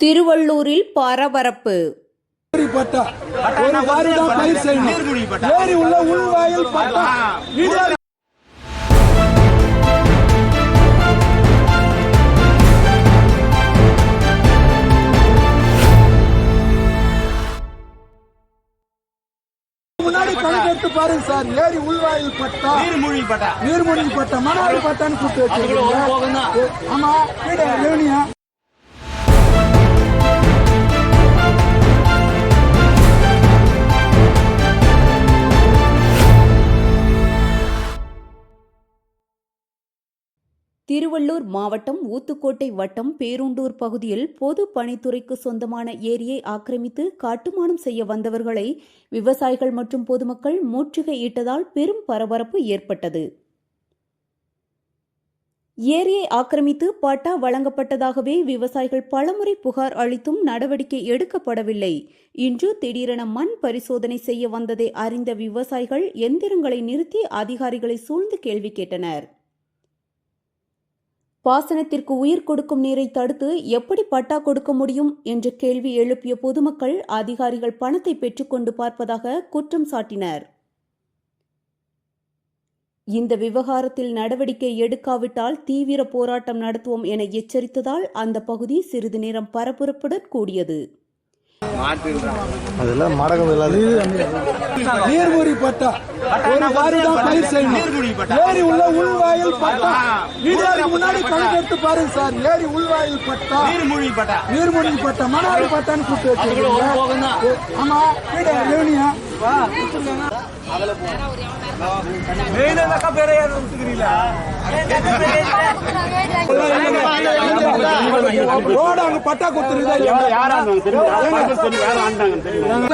திருவள்ளூரில் பரபரப்பு. முன்னாடி கணக்கெடுத்து பாருங்க சார். ஏரி உள்வாயில் பட்டா. நீர்மூழ்கி பட்டா. நீர்மூழ்கி பட்டா. மணாடி பட்டான்னு கூப்பிட்டு வச்சிருக்கீங்க. ஆமா ரெவனியா திருவள்ளூர் மாவட்டம் ஊத்துக்கோட்டை வட்டம் பேருண்டூர் பகுதியில் பொது பணித்துறைக்கு சொந்தமான ஏரியை ஆக்கிரமித்து கட்டுமானம் செய்ய வந்தவர்களை விவசாயிகள் மற்றும் பொதுமக்கள் முற்றுகையிட்டதால் பெரும் பரபரப்பு ஏற்பட்டது. ஏரியை ஆக்கிரமித்து பட்டா வழங்கப்பட்டதாகவே விவசாயிகள் பலமுறை புகார் அளித்தும் நடவடிக்கை எடுக்கப்படவில்லை. இன்று திடீரென மண் பரிசோதனை செய்ய வந்ததை அறிந்த விவசாயிகள் எந்திரங்களை நிறுத்தி அதிகாரிகளை சூழ்ந்து கேள்வி கேட்டனர். பாசனத்திற்கு உயிர் கொடுக்கும் நீரை தடுத்து எப்படி பட்டா கொடுக்க முடியும் என்ற கேள்வி எழுப்பிய பொதுமக்கள் அதிகாரிகள் பணத்தை பெற்றுக்கொண்டு பார்ப்பதாக குற்றம் சாட்டினர். இந்த விவகாரத்தில் நடவடிக்கை எடுக்காவிட்டால் தீவிர போராட்டம் நடத்துவோம் என எச்சரித்ததால் அந்த பகுதி சிறிது நேரம் பரபரப்புடன் கூடியது. அதெல்லாம் மடகம் இல்லாது நீர்மூழ்கி பட்டா. ஒரு வருடம் பயிர் செய்யணும். ஏரி உள்ள உள்வாயில் பட்டா. வீடு முன்னாடி கணக்கெடுத்து பாருங்க சார். ஏரி உள்வாயில் பட்டா. நீர்மூழ்கி பட்டா. நீர்மூழ்கி பட்டா. மணாடி பட்டான்னு கூப்பிட்டு வச்சிருக்கீங்க. ஆமா வீடு ரெவனியா ரோடு அங்க பட்டா கொடுத்துருக்கா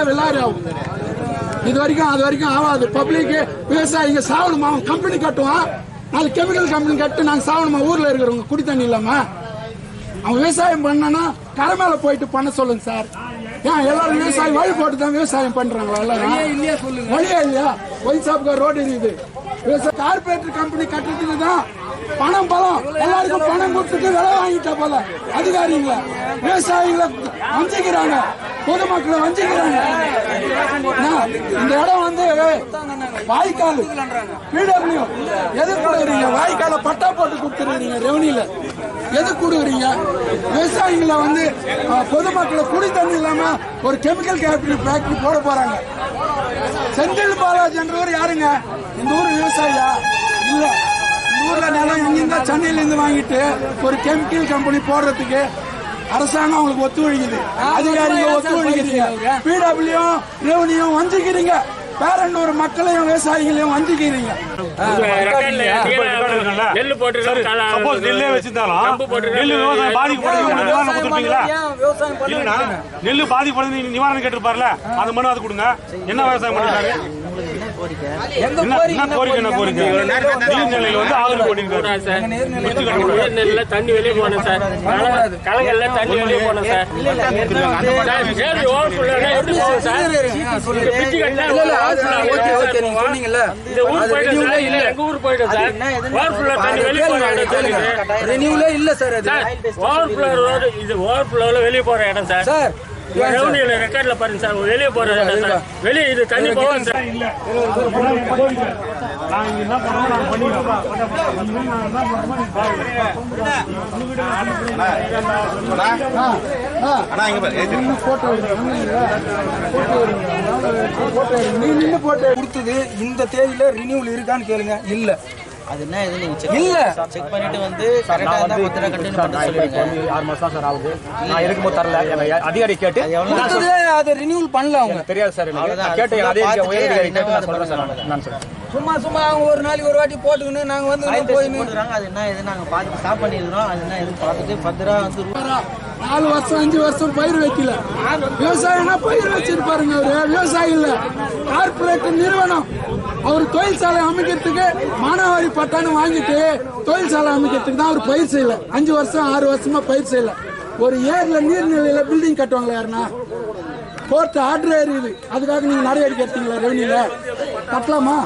விளாடும் இது வரைக்கும் அது வரைக்கும் ஆகாது பப்ளிக் விவசாயிங்க சாவணுமா அவன் கம்பெனி கட்டுவான். நாலு கெமிக்கல் கம்பெனி கட்டு நாங்க சாவணுமா ஊர்ல இருக்கிறவங்க குடி தண்ணி இல்லாம. அவன் விவசாயம் பண்ணனா கரை மேல போயிட்டு பண்ண சொல்லுங்க சார். ஏன் எல்லாரும் விவசாயம் வழி போட்டு தான் விவசாயம் பண்றாங்களா? எல்லாரும் வழியா இல்லையா ஷாப்புக்கு ரோடு இருக்குது. விவசாய கார்பரேட் கம்பெனி கட்டுறதுக்கு தான் பணம் பலம் எல்லாருக்கும் பணம் கொடுத்துட்டு விலை வாங்கிட்டா போல. அதிகாரிங்களை விவசாயிகளை வஞ்சிக்கிறாங்க. பொதுமக்களை வஞ்சிக்கிறாங்க. இந்த இடம் வந்து வாய்க்கால். பிடபிள்யூ எது கொடுக்குறீங்க வாய்க்கால பட்டா போட்டு கொடுத்துருக்கீங்க ரெவனியில. எது கொடுக்குறீங்க விவசாயிகளை வந்து பொதுமக்களை குடி தண்ணி இல்லாம ஒரு கெமிக்கல் ஃபேக்டரி ஃபேக்டரி போட போறாங்க. செந்தில் பாலாஜி என்றவர் யாருங்க? இந்த ஊர் விவசாயியா? இல்ல. இந்த ஊர்ல நிலம் எங்கிருந்தா சென்னையில இருந்து வாங்கிட்டு ஒரு கெமிக்கல் கம்பெனி போடுறதுக்கு அரசாங்கம் அவங்களுக்கு ஒத்துழைக்குது. அதிகாரிங்க ஒத்துழைக்கிறீங்க பிடபிள்யூ ரெவன்யூ வஞ்சிக்கிறீங்க. பேரண்டூர் மக்களையும் விவசாயிகளையும் வஞ்சிக்கிறீங்க. நெல்லு. போட்டு சப்போஸ் நெல்லே வச்சிருந்தாலும் நெல்லு விவசாயம் பாதிக்கப்படுது நெல்லு பாதிக்கப்படுது நிவாரணம் கேட்டிருப்பார்ல அந்த மனு அது கொடுங்க. என்ன விவசாயம் பண்ணிருக்காரு என்ன என்ன கோரிக்கை என்ன கோரிக்கை நீர்நிலையில வந்து ஆறு கோடி சார். உயர் நெல்ல தண்ணி வெளியே போனேன் சார். களங்கள்ல தண்ணி வெளியே போனேன் சார். ஏரி எப்படி போகும் சார் பிச்சு? இந்த ஊர் போயிட்டேன் சார் இல்ல. எங்க ஊர் போயிட்டேன் சார்? தண்ணி வெளியே போற இடம் சார் இது. ரெனியூலே இல்ல சார் அது. Road இது overflowல வெளியே போற இடம் சார். சார் ரெவன்யூல ரெக்கார்ட்ல பாருங்க சார். வெளியே சார். வெளியே இது தண்ணி போகும் சார். நின்னு போட்டோ எடுங்க. போட்டோ எடுங்க. போட்டோ எடுங்க. நீ நின்னு போட்டோ எடு. கொடுத்தது இந்த தேதியில ரினியூவல் இருக்கான்னு கேளுங்க. இல்ல. அது என்ன இது நீங்க செக் இல்ல. செக் பண்ணிட்டு வந்து கரெக்டா இருந்தா பத்திரம் கட்டின்னு பண்ண சொல்லுங்க ஆறு மாசம் சார் ஆகுது. நான் இருக்கும்போது தரல. எனக்கு அதிகாரி கேட்டு அது ரினியூவல் பண்ணல அவங்க. தெரியாது சார் கேட்டு அது அதிகாரி பார்த்துட்டு உயர் அதிகாரி கேட்டு என்னவா நான் சொல்றேன் சார். நான் நான் சொல்றேன். சும்மா சும்மா அவங்க ஒரு நாளைக்கு ஒரு வாட்டி போட்டுக்கின்னு நாங்க வந்து ஃபைன் போய் டெஸ்ட் போட்டுறாங்க. அது என்ன இது? நாங்க பார்த்து ஸ்டாப் பண்ணிருக்கிறோம் அது என்ன இது? பார்த்துட்டு பத்திரா வந்து ரூ- நாலு வருஷம் அஞ்சு வருஷம் பயிர் வைக்கல. விவசாயம்னா பயிர் வச்சிருப்பாருங்க அவரு? விவசாயி இல்ல. கார்பரேட் நிறுவனம். அவர் தொழிற்சாலை அமைக்கிறதுக்கு மானாவாரி பட்டான்னு வாங்கிட்டு தொழிற்சாலை அமைக்கிறதுக்கு தான் அவர் பயிர் செய்யல. அஞ்சு வருஷம் ஆறு வருஷமா பயிர் செய்யல. ஒரு ஏர்ல நீர்நிலையில பில்டிங் கட்டுவாங்களா யாருன்னா? கோர்ட் ஆர்டர் இருக்குது அதுக்காக நீங்க நடவடிக்கை எடுத்தீங்களா ரெவன்யூல கட்டலாமா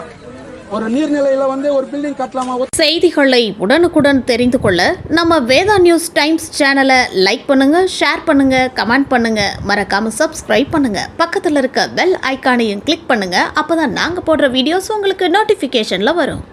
ஒரு நீர்நிலையில வந்து ஒரு பில்டிங் கட்டலாமா? செய்திகளை உடனுக்குடன் தெரிந்து கொள்ள நம்ம வேதா நியூஸ் டைம்ஸ் சேனலை லைக் பண்ணுங்க ஷேர் பண்ணுங்க கமெண்ட் பண்ணுங்க. மறக்காம சப்ஸ்கிரைப் பண்ணுங்க. பக்கத்தில் இருக்க பெல் ஐக்கானையும் கிளிக் பண்ணுங்க. அப்பதான் நாங்க போடுற வீடியோஸ் உங்களுக்கு நோட்டிபிகேஷன்ல வரும்.